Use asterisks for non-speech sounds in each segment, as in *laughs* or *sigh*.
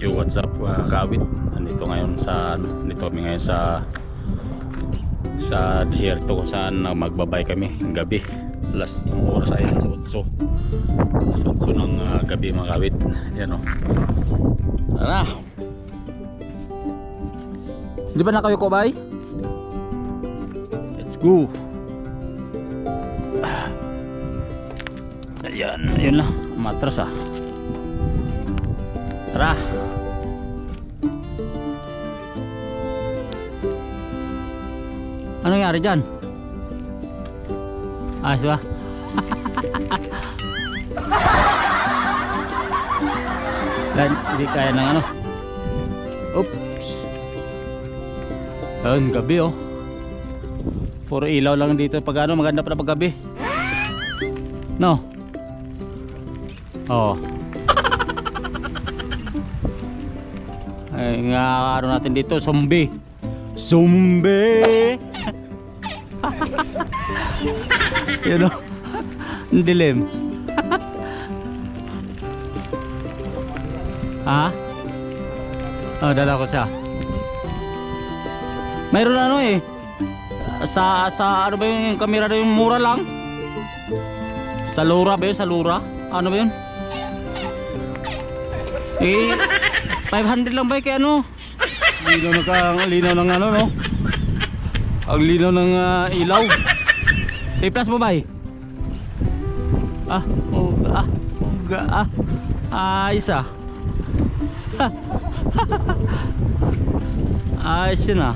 Yo, what's up uh, kaawit? Nandito ngayon sa nandito kami ngayon sa sa desierto kung saan uh, magbabay kami ng gabi. Alas ang oras ay alas 8. Alas 8 ng uh, gabi mga kaawit. Yan o. Tara! Di ba na kayo kubay? Let's go! Ah. Ayan, ayun lang. Matras ah. Tara! Ano nangyari dyan? Ayos ba? *laughs* Dahil hindi kaya ng ano. Oops. Ayun, gabi oh. Puro ilaw lang dito pag ano, maganda pa na pag gabi. No? Oo. Ay, nga ano natin dito, zombie. Zombie! Yun o. Ang dilim. ha? Oh, dala ko siya. Mayroon ano eh. Sa sa ano ba yung kamera na yung mura lang? Sa Lura ba yun? Sa Lura? Ano ba yun? Eh, 500 lang ba kaya ano? Linaw ng ang linaw ng ano no? Ang linaw ng ah, ilaw. Eh, plus mo ba? Ah, oh, ah, oh, ga, ah. Ayos *laughs* ah. Ayos yun ah.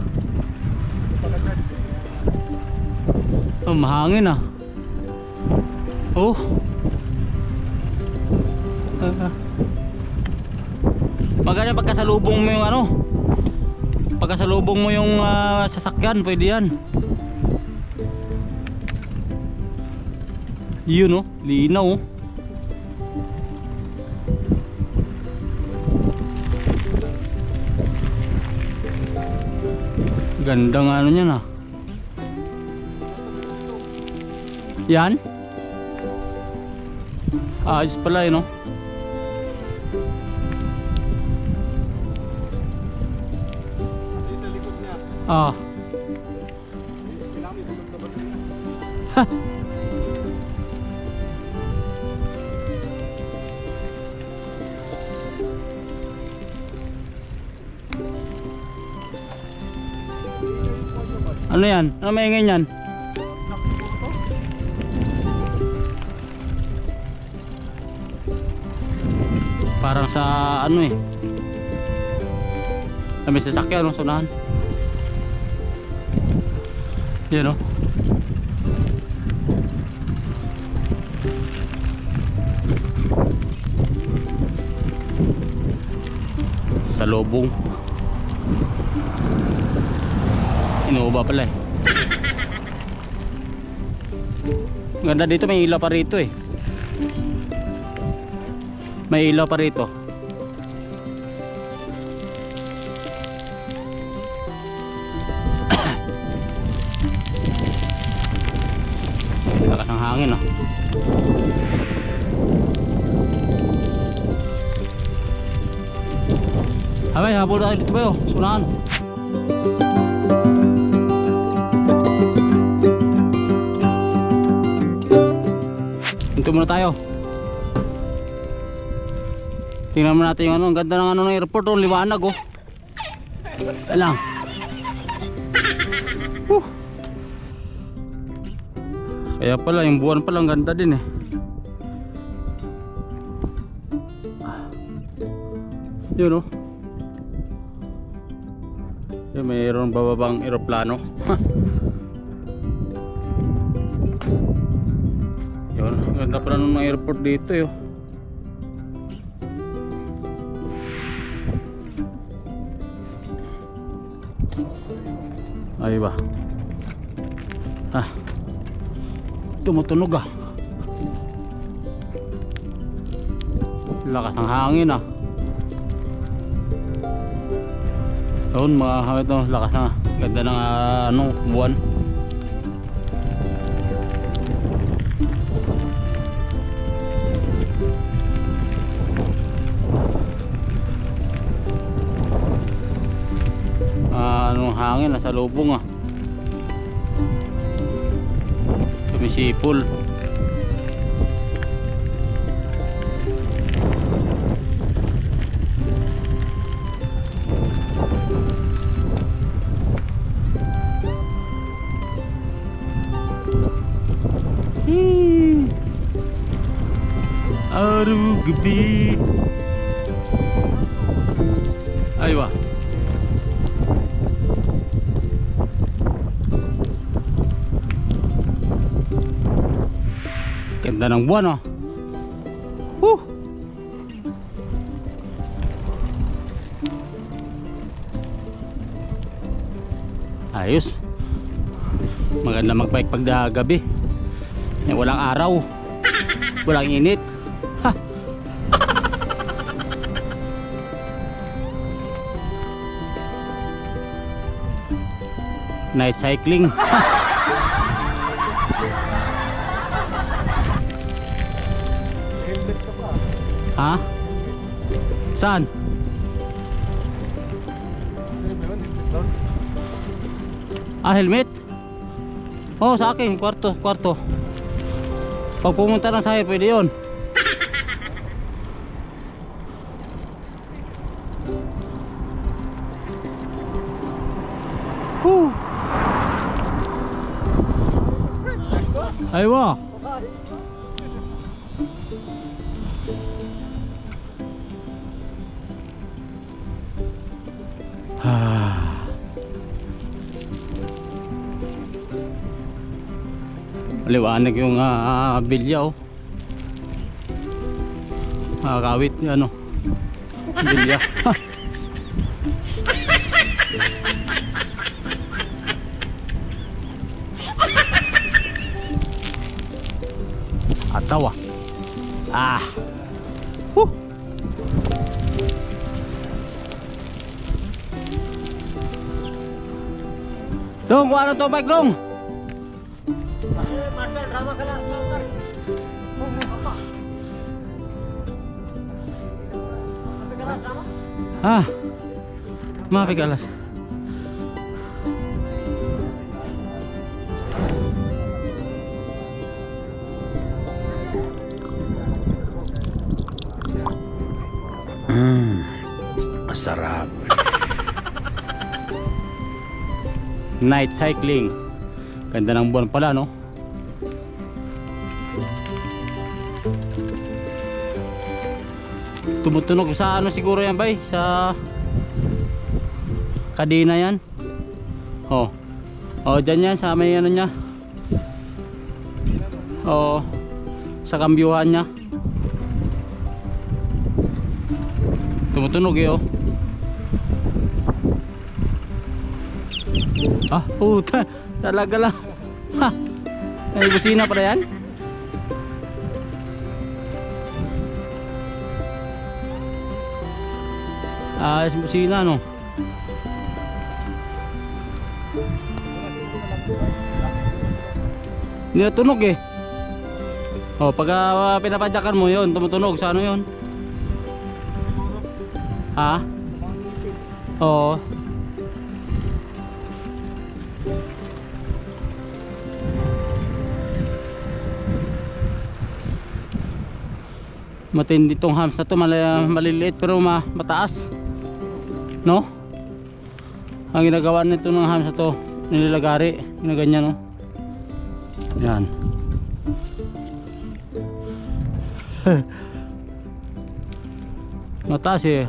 Oh, mahangin ah. Oh. Ah. Maganda pagkasalubong mo yung ano? Pagkasalubong mo yung ah, sasakyan, pwede yan. Yun oh, linaw oh. Ganda nga ano niyan ah. Yan? Ayos pala yun oh. Baterya. Ano yan? Ano maingay yan? Parang sa ano eh. May sasakyan no, sunahan. Yan oh. Sa lobong. Inuuba pala eh. Ganda dito may ilaw pa rito eh. May ilaw pa rito. Hangin ah. Habay, habol tayo dito ba yun? Sunahan. Hinto muna tayo. Tingnan muna natin yung ano, ang ganda ng ano ng airport oh, liwanag oh. Alang. Kaya pala yung buwan pala ang ganda din eh. Yun oh. Yun, mayroon bababang eroplano. *laughs* Yun, ganda pala ng airport dito yun. Ay ba? Ah tumutunog ah. Lakas ng hangin ah. Yun mga hangin to lakas na. Ganda ng uh, ano buwan. Uh, anong hangin? Nasa lubong ah. Sumisipol. Hmm. Araw gabi. Ganda ng buwan oh. Woo! Ayos. Maganda magbike pag gabi. Eh, walang araw. Walang init. Ha. Night cycling. *laughs* ha? Saan? Ah, helmet? Oh, sa akin, kwarto, kwarto. Pag pumunta ng sayo, pwede yun. Whew. Aywa. Maliwanag yung uh, bilya oh. Nakakawit yung ano. Bilya. *laughs* Atawa. Ah. Woo. Dong, na to bike dong. Ah. Maafik alas. Mmm. Masarap. Night cycling. Ganda ng buwan pala, no? Tumutunog sa ano siguro yan, bay? Sa kadena yan. Oh. Oh, dyan yan sa may ano niya. Oh. Sa kambyuhan niya. Tumutunog eh, oh. Ah, puta. Talaga lang. Ha. May busina pa yan? Ah, yung busina no. Hindi na tunog eh. Oh, pag uh, pinapadyakan mo 'yon, tumutunog sa ano 'yon? Ha? Oo. Matindi tong hams na to, mali- maliliit pero ma mataas. No? Ang ginagawa nito ng hams na to, nililagari, ginaganyan no. Yan. *laughs* mataas eh.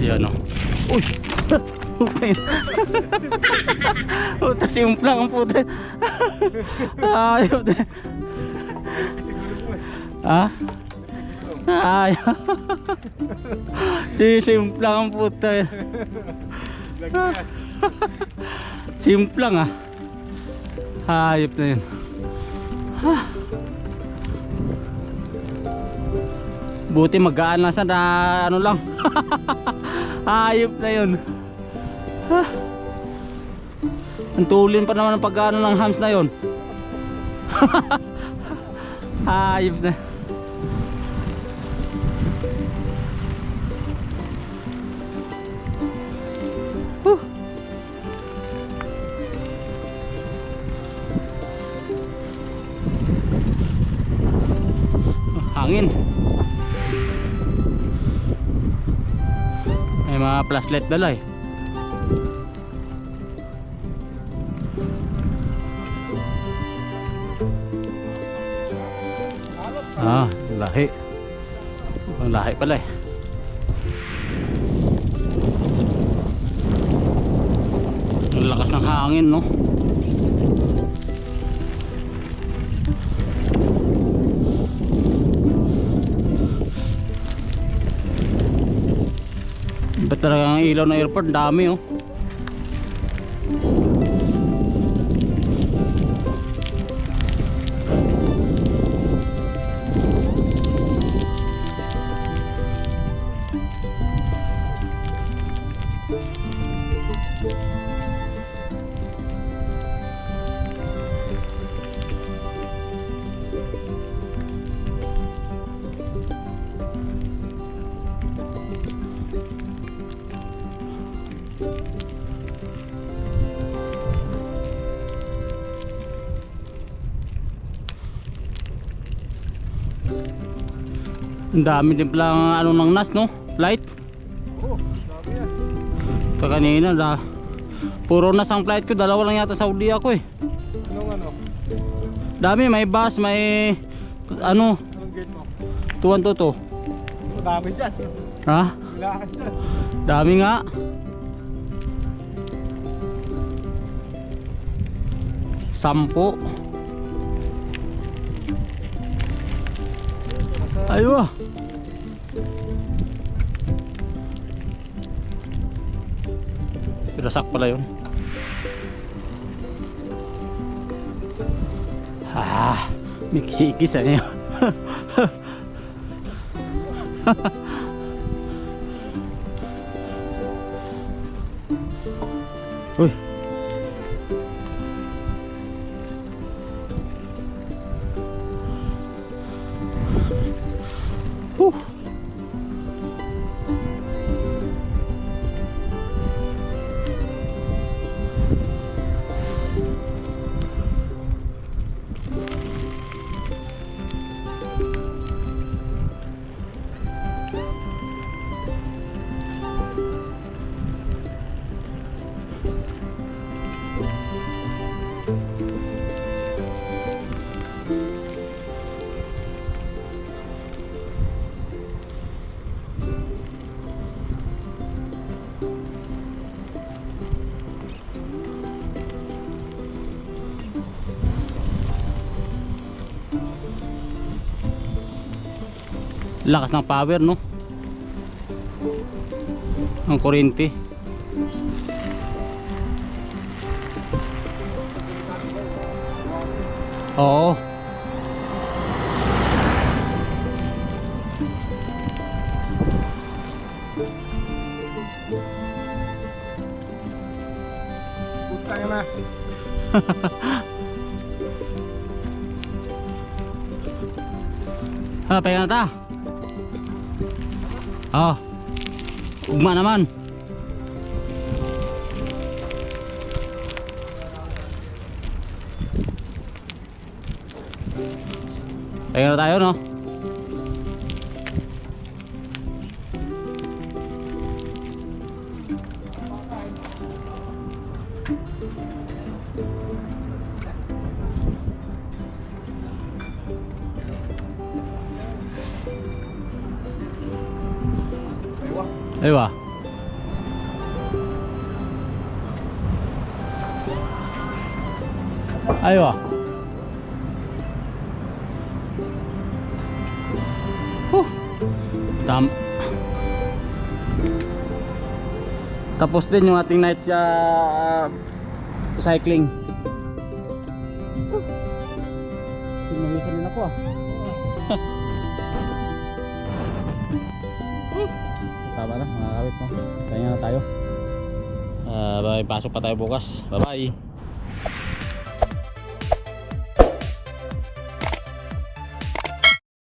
Yan no. Uy! Puta yun. *laughs* Puta, simplang ang puta. Din. Siguro po eh. Ha? Ay. Sisimplang ang puta. Simplang ah. Hayop na yun. Buti magaan lang sa na ano lang. *laughs* Hayop na yun. Ang tulin pa naman ang pagano ng hams na yun. *laughs* Hayop na. Mga flashlight dala eh. Ah, lahi. Ang lahi pala eh. Ang lakas ng hangin, no? Ba't talaga ang ilaw ng airport? Dami, oh. Ang dami din pala ang ano ng NAS, no? Flight. Oo, sabi yan. Ito kanina, da, puro NAS ang flight ko. Dalawa lang yata Saudi ako eh. Anong ano? Dami, may bus, may ano, Anong gate mo? tuwan to to. Madami dyan. Ha? Bilahan dyan. Dami nga. Sampo. Aywa. Sirasak pala yun. Ah, may kisi-kis ano *laughs* yun. Lakas ng power, no? Ang kuryente. Oo. Punta ka na. Ha, *laughs* pahinga na ta. Oo. Ugma naman. Pahinga na tayo, no? Aywa. Aywa. Aywa. Huh. Tam Tapos din yung ating night sa cycling. Sinawisan din ako ah. Na, mga kawit mo. Kaya na tayo. Ah, may pasok pa tayo bukas. Bye-bye.